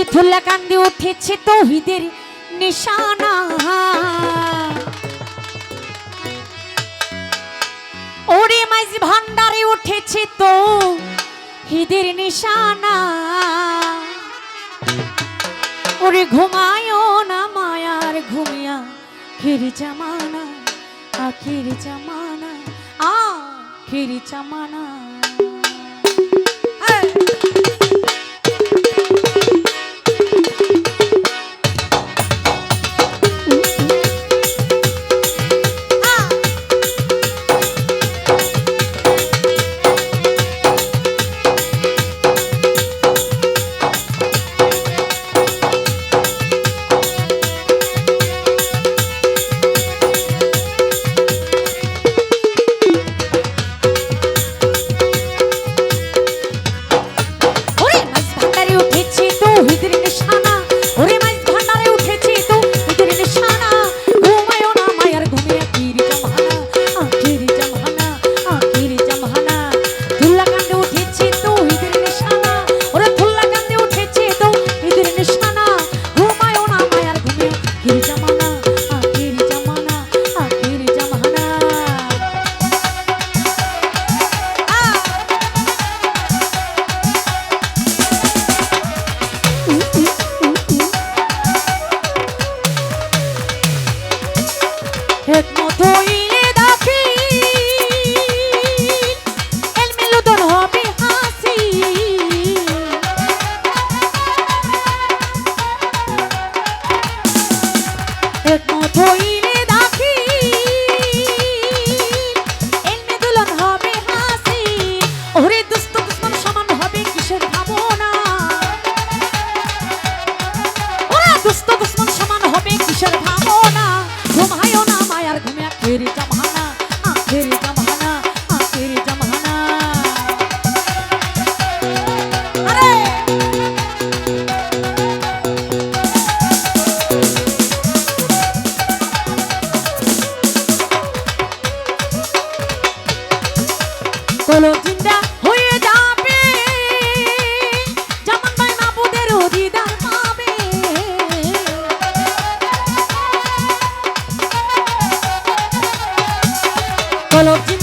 ফিথুল্লা কান্দি উঠেছে তহিদের নিশানা। ওরে মাইজ ভান্ডারে উঠেছে তো হিদের নিশানা। ওরে ঘুমায় না মায়ার ঘুমিয়া খের জামানা, আখির জামানা আখির জামানা। I Hello.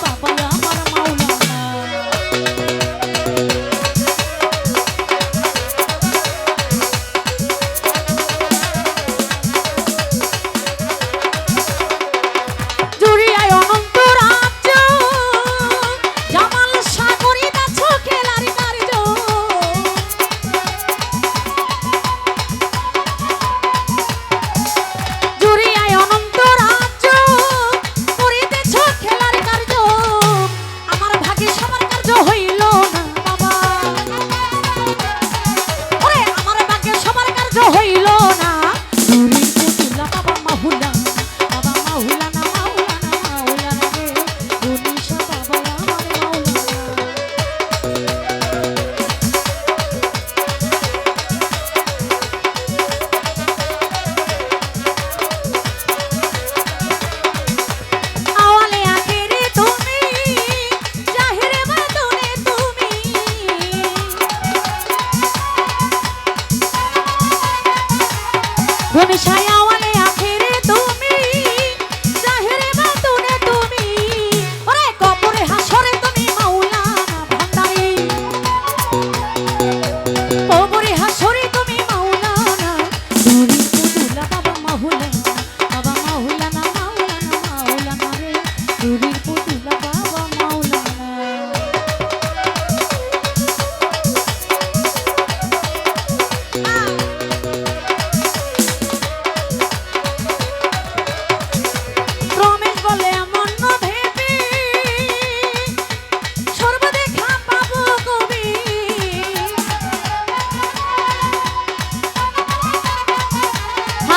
papá. হইল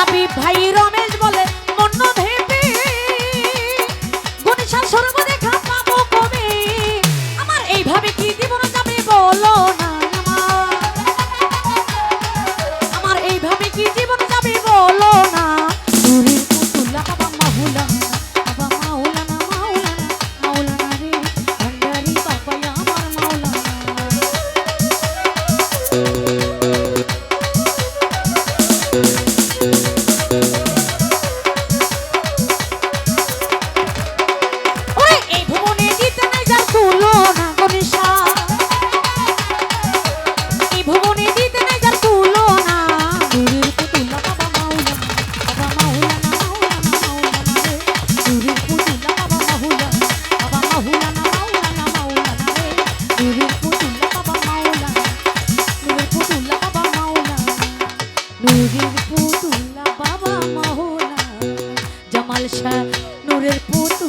হাবিব ভাই রমেশ বলে মন্য ভেবে গণেশা সর্ব দেখা পাবো কবে? আমার এইভাবে কি জীবন যাবে বলো না আমার? এইভাবে কি জীবন খালসা নূরের পুতুলা